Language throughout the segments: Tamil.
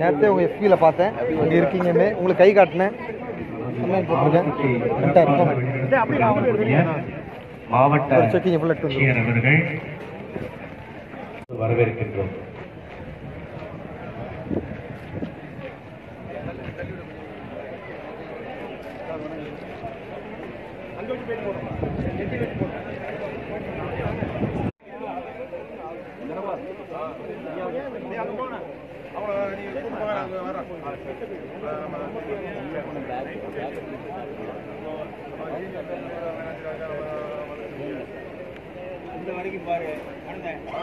நேரத்தை உங்கள் எஃபியில் பார்த்தேன். அங்கே இருக்கீங்கன்னு உங்களுக்கு கை காட்டினேன். கமெண்ட் போட்டிருக்கேன். வரவேற்கின்றோம்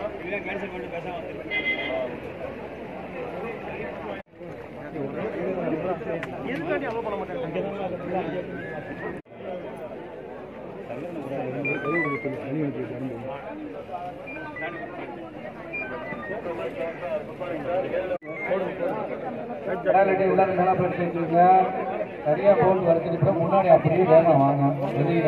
கடாலடி உள்ள நல்லா படிச்சு வச்சுருங்க சரியா போன் வரைச்சிட்டு முன்னாடி அப்படியே வேகம் வாங்க. வெளியில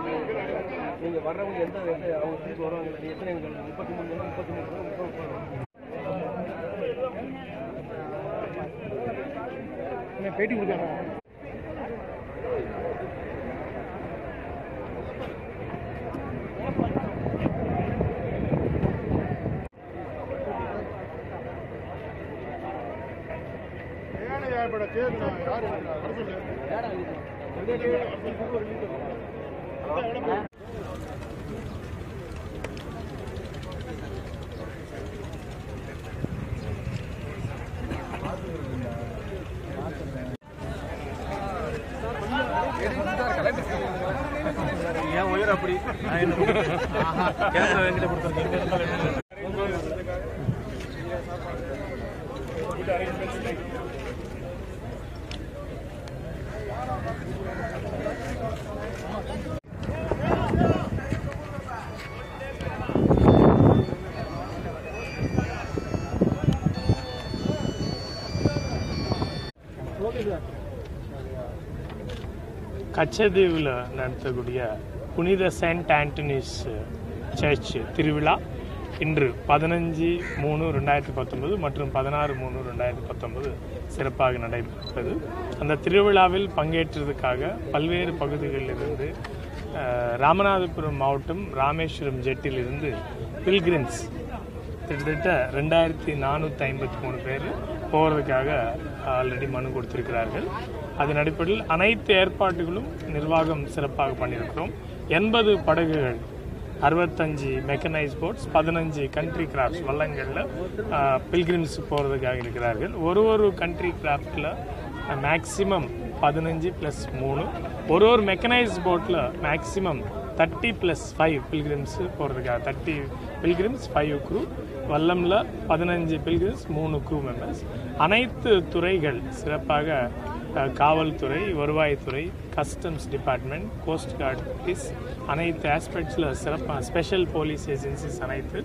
வர்றவங்க எந்த அவங்க திருப்பி வருவாங்க எத்தனை முப்பத்தி மூணு முப்பத்தி மூணு முப்பத்தி மூணு பேட்டி கொடுத்தாங்க ஏன் ಕಚ್ಚೆ ದೇವಿಲ ನಡೆತ ಗುಡಿಯ புனித சென்ட் ஆண்டனிஸ் சர்ச் திருவிழா இன்று பதினஞ்சு மூணு ரெண்டாயிரத்தி பத்தொன்பது மற்றும் பதினாறு மூணு ரெண்டாயிரத்தி பத்தொன்பது சிறப்பாக நடைபெற்றது. அந்த திருவிழாவில் பங்கேற்றதுக்காக பல்வேறு பகுதிகளிலிருந்து ராமநாதபுரம் மாவட்டம் ராமேஸ்வரம் ஜெட்டிலிருந்து பில்கிரின்ஸ் கிட்டத்தட்ட ரெண்டாயிரத்தி நானூற்றி ஐம்பத்தி மூணு பேர் போகிறதுக்காக ஆல்ரெடி மனு கொடுத்திருக்கிறார்கள். அதன் அடிப்படையில் அனைத்து ஏற்பாடுகளும் நிர்வாகம் சிறப்பாக பண்ணியிருக்கிறோம். எண்பது படகுகள் அறுபத்தஞ்சு மெக்கனைஸ் போட்ஸ் பதினஞ்சு கண்ட்ரி கிராஃப்ட்ஸ் வள்ளங்களில் பில்கிரிம்ஸ் போகிறதுக்காக இருக்கிறார்கள். ஒரு ஒரு கண்ட்ரி கிராஃப்டில் மேக்ஸிமம் பதினஞ்சு ப்ளஸ் மூணு. ஒரு ஒரு மெக்கனைஸ் போட்டில் maximum thirty plus five pilgrims போகிறதுக்காக தேர்ட்டி பில்கிரிம்ஸ் ஃபைவ் குரூ வல்லமில் பதினஞ்சு பில்கிரிம்ஸ் மூணு குரூ மெம்பர்ஸ் அனைத்து துறைகள் சிறப்பாக காவல்துறை வருவாய்த்துறை customs department coast guard police அனைத்து ஆஸ்பெக்ட்ஸில் சிறப்பாக ஸ்பெஷல் போலீஸ் ஏஜென்சிஸ் அனைத்து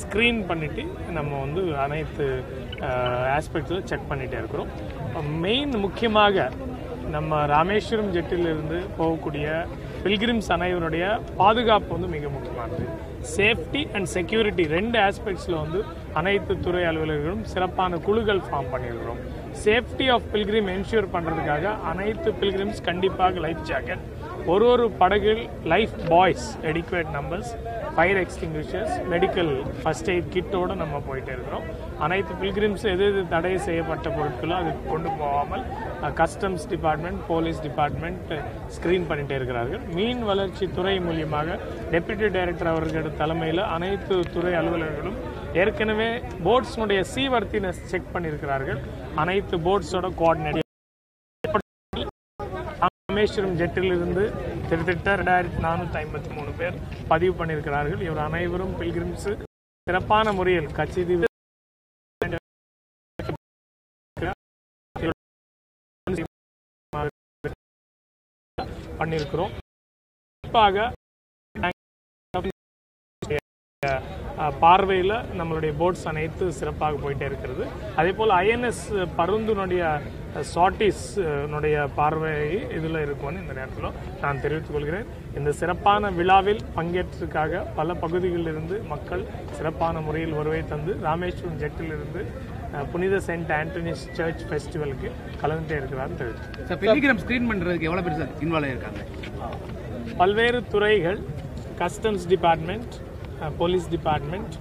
ஸ்க்ரீன் பண்ணிவிட்டு நம்ம வந்து அனைத்து ஆஸ்பெக்ட்ஸில் செக் பண்ணிகிட்டே இருக்கிறோம். மெயின் முக்கியமாக நம்ம ராமேஸ்வரம் ஜெட்டிலிருந்து போகக்கூடிய பில்கிரிம்ஸ் அனைவருடைய பாதுகாப்பு வந்து மிக முக்கியமானது. சேஃப்டி அண்ட் செக்யூரிட்டி ரெண்டு ஆஸ்பெக்ட்ஸில் வந்து அனைத்து துறை அலுவலர்களும் சிறப்பான குழுக்கள் ஃபார்ம் பண்ணியிருக்கிறோம். சேஃப்டி ஆஃப் பில்கிரிம் என்ஷூர் பண்ணுறதுக்காக அனைத்து பில்கிரிம்ஸ் கண்டிப்பாக லைஃப் ஜாக்கெட். ஒரு ஒரு படகில் life buoys adequate numbers fire extinguishers medical first aid கிட்டோடு நம்ம போயிட்டே இருக்கிறோம். அனைத்து பில்கிரிம்ஸ் எது எது தடை செய்யப்பட்ட பொருட்களோ அது கொண்டு போகாமல் customs department police department screen பண்ணிட்டே இருக்கிறார்கள். மீன் வளர்ச்சி துறை மூலியமாக டெப்யூட்டி டைரக்டர் அவர்களோட தலைமையில் அனைத்து துறை அலுவலர்களும் ஏற்கனவே போட்ஸ்னுடைய சீவர்த்தினஸ் செக் பண்ணியிருக்கிறார்கள். அனைத்து போட்ஸோட கோஆர்டினேட் ராமேஸ்வரம் ஜெட்டிலிருந்து கிட்டத்தட்ட ரெண்டாயிரத்தி நானூற்றி ஐம்பத்தி மூணு பேர் பதிவு பண்ணியிருக்கிறார்கள். இவர் அனைவரும் பில்கிரிம்ஸ் சிறப்பான முறையில் கட்சி பண்ணியிருக்கிறோம். குறிப்பாக பார்வையில் நம்மளுடைய போட்ஸ் அனைத்து சிறப்பாக போயிட்டே இருக்கிறது. அதே போல் ஐஎன்எஸ் பருந்துனுடைய சாட்டிஸ் னுடைய பார்வை இதில் இருக்கும்னு இந்த நேரத்தில் நான் தெரிவித்துக் கொள்கிறேன். இந்த சிறப்பான விழாவில் பங்கேற்றதுக்காக பல பகுதிகளிலிருந்து மக்கள் சிறப்பான முறையில் வருகை தந்து ராமேஸ்வரம் ஜெட்டிலிருந்து புனித சென்ட் ஆண்டனிஸ் சர்ச் ஃபெஸ்டிவலுக்கு கலந்துட்டே சார் டெலிகிராம் ஸ்க்ரீன் பண்ணுறதுக்கு எவ்வளோ பேர் சார் இன்வால்வ் ஆயிருக்காங்க? பல்வேறு துறைகள் customs department police department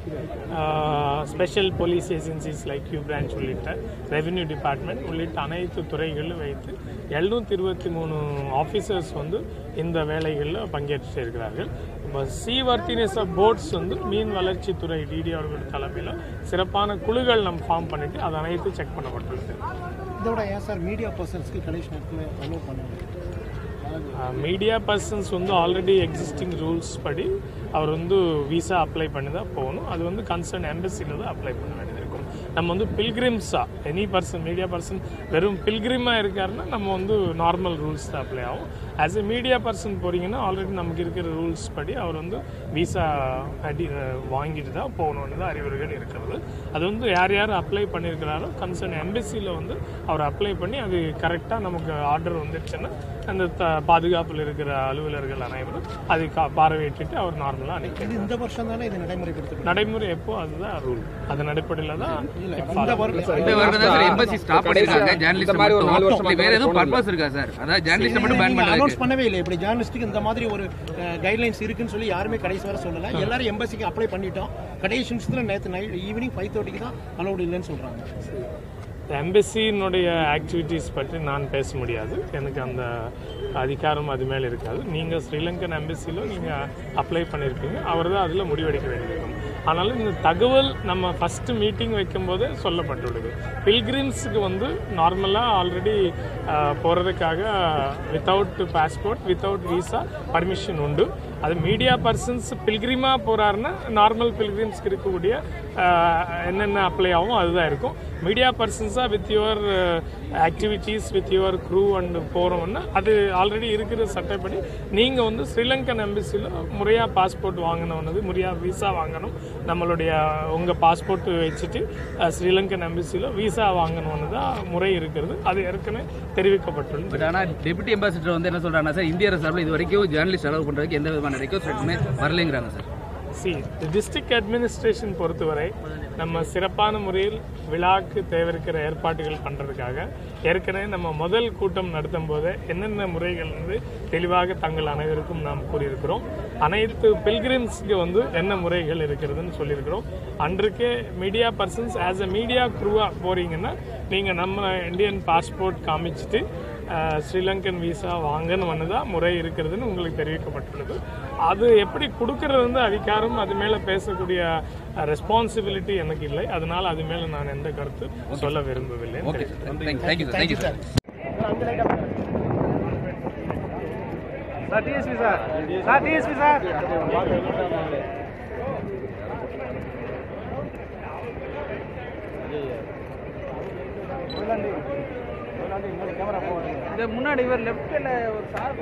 special police agencies like Q branch உள்ளிட்ட ரெவென்யூ டிபார்ட்மெண்ட் உள்ளிட்ட அனைத்து துறைகளும் வைத்து எழுநூற்றி இருபத்தி மூணு ஆஃபீஸர்ஸ் வந்து இந்த வேலைகளில் பங்கேற்று இருக்கிறார்கள் இப்போ சீவர்த்தினஸ் ஆஃப் போட்ஸ் வந்து மீன் வளர்ச்சித்துறை டிடி அவர்கள் தலைமையில் சிறப்பான குழுக்கள் நம்ம ஃபார்ம் பண்ணிட்டு அது அனைத்து செக் பண்ணப்பட்டிருக்கு. இதோட ஏன் சார் மீடியா பர்சன்ஸ்க்கு கனெக்ஷன் அலோவ் பண்ணுங்க மீடியா பர்சன்ஸ் வந்து ஆல்ரெடி எக்ஸிஸ்டிங் ரூல்ஸ் படி அவர் வந்து விசா அப்ளை பண்ணி தான் போகணும். அது வந்து கன்சர்ன் எம்பசியில் தான் அப்ளை பண்ண வேண்டியது இருக்கும். நம்ம வந்து பில்கிரிம்ஸாக எனி பர்சன் மீடியா பர்சன் வெறும் பில்கிரிமாக இருக்காருன்னா நம்ம வந்து நார்மல் ரூல்ஸ் தான் அப்ளை ஆகும். ஆஸ் எ மீடியா பர்சன் போகிறீங்கன்னா ஆல்ரெடி நமக்கு இருக்கிற ரூல்ஸ் படி அவர் வந்து விசா அடி வாங்கிட்டு தான் போகணுன்னு தான் அறிவுரைகள் இருக்கிறது. அது வந்து யார் யார் அப்ளை பண்ணியிருக்கிறாரோ கன்சர்ன் எம்பசியில் வந்து அவர் அப்ளை பண்ணி அது கரெக்டாக நமக்கு ஆர்டர் வந்துடுச்சுன்னா அந்த த- பாதுகாப்பில் இருக்கிற அலுவலர்கள் அனைவரும் அதை கா- பார்வையிட்டுட்டு அவர் நார்மலாக அனுப்பி இந்த வருஷம் தானே இது நடைமுறைப்படுத்தப்படும் நடைமுறை எப்போ அதுதான் ரூல் அதன் அடிப்படையில் தான் ஜேர்னலிஸ்ட் மட்டும் இல்லை, வேற எதுவும் பர்பஸ் இருக்கா சார் அதாவது ஜேர்னலிஸ்ட் மட்டும் பேன் அனௌன்ஸ் பண்ணவே இல்லை. இப்படி ஜேர்னலிஸ்ட்டுக்கு இந்த மாதிரி ஒரு கைட்லைன்ஸ் இருக்குன்னு சொல்லி யாருமே கடைசி வரை சொல்லல. எல்லாரும் எம்பசிக்கு அப்ளை பண்ணிட்டோம். கடைசி நிமிஷத்தில் நேற்று நைட் ஈவினிங் ஃபைவ் தேர்ட்டிக்கு தான் அலௌட் இல்லைன்னு சொல்றாங்க. எம்பசியினுடைய ஆக்டிவிட்டீஸ் பற்றி நான் பேச முடியாது. எனக்கு அந்த அதிகாரம் அது மேலே இருக்காது. நீங்கள் ஸ்ரீலங்கன் எம்பசியில் நீங்கள் அப்ளை பண்ணியிருப்பீங்க அவர் தான் அதில் முடிவெடுக்க வேண்டியிருக்கும். ஆனாலும் இந்த தகவல் நம்ம ஃபஸ்ட்டு மீட்டிங் வைக்கும்போதே சொல்லப்பட்டுள்ளது. பில்கிரிம்ஸுக்கு வந்து நார்மலாக ஆல்ரெடி போகிறதுக்காக without passport without visa permission உண்டு. அது மீடியா பர்சன்ஸ் பில்கிரிமாக போகிறாருன்னா நார்மல் பில்கிரிம்ஸ்க்கு இருக்கக்கூடிய என்னென்ன அப்ளை ஆகும் அதுதான் இருக்கும். Media பர்சன்ஸாக with your activities with your crew and போகிறோம்னா அது ஆல்ரெடி இருக்கிற சட்டப்படி. நீங்கள் வந்து ஸ்ரீலங்கன் எம்பிசியில் முறையாக பாஸ்போர்ட் வாங்கினது முறையாக விசா வாங்கணும். நம்மளுடைய உங்கள் பாஸ்போர்ட் வச்சுட்டு ஸ்ரீலங்கன் எம்பசியில் விசா வாங்கணும்னு தான் முறை இருக்கிறது. அது ஏற்கனவே தெரிவிக்கப்பட்டுள்ளது. பட் ஆனால் டெபுட்டி அம்பாசிடர் வந்து என்ன சொல்கிறாங்கன்னா சார் இந்திய அரசு சார்பில் இது வரைக்கும் ஜேர்னலிஸ்ட் அலோவ் பண்ணுறதுக்கு எந்த விதமான ரெக்வஸ்ட் வரலைங்கிறாங்க சார். சி டிஸ்ட்ரிக்ட் அட்மினிஸ்ட்ரேஷன் பொறுத்தவரை நம்ம சிறப்பான முறையில் விழாக்கு தேவையிருக்கிற ஏற்பாடுகள் பண்ணுறதுக்காக ஏற்கனவே நம்ம முதல் கூட்டம் நடத்தும் போது என்னென்ன முறைகள் வந்து தெளிவாக தங்கள் அனைவருக்கும் நாம் கூறியிருக்கிறோம். அனைத்து பில்கிரிம்ஸ்க்கு வந்து என்ன முறைகள் இருக்கிறதுன்னு சொல்லியிருக்கிறோம். அன்றைக்கே media persons as a media க்ரூவாக போகிறீங்கன்னா நீங்கள் நம்ம இந்தியன் பாஸ்போர்ட் காமிச்சிட்டு ஸ்ரீலங்கன் விசா வாங்கன்னு தான் முறை இருக்கிறதுன்னு உங்களுக்கு தெரிவிக்கப்பட்டுள்ளது. அது எப்படி கொடுக்கறது வந்து அதிகாரம் அது மேலே பேசக்கூடிய ரெஸ்பான்சிபிலிட்டி எனக்கு இல்லை. அதனால் அது மேலே நான் எந்த கருத்து சொல்ல விரும்பவில்லை. சார் சார் தேங்க்யூ சார் இந்த முன்னாடி இவர் லெஃப்ட்ல ஒரு சார்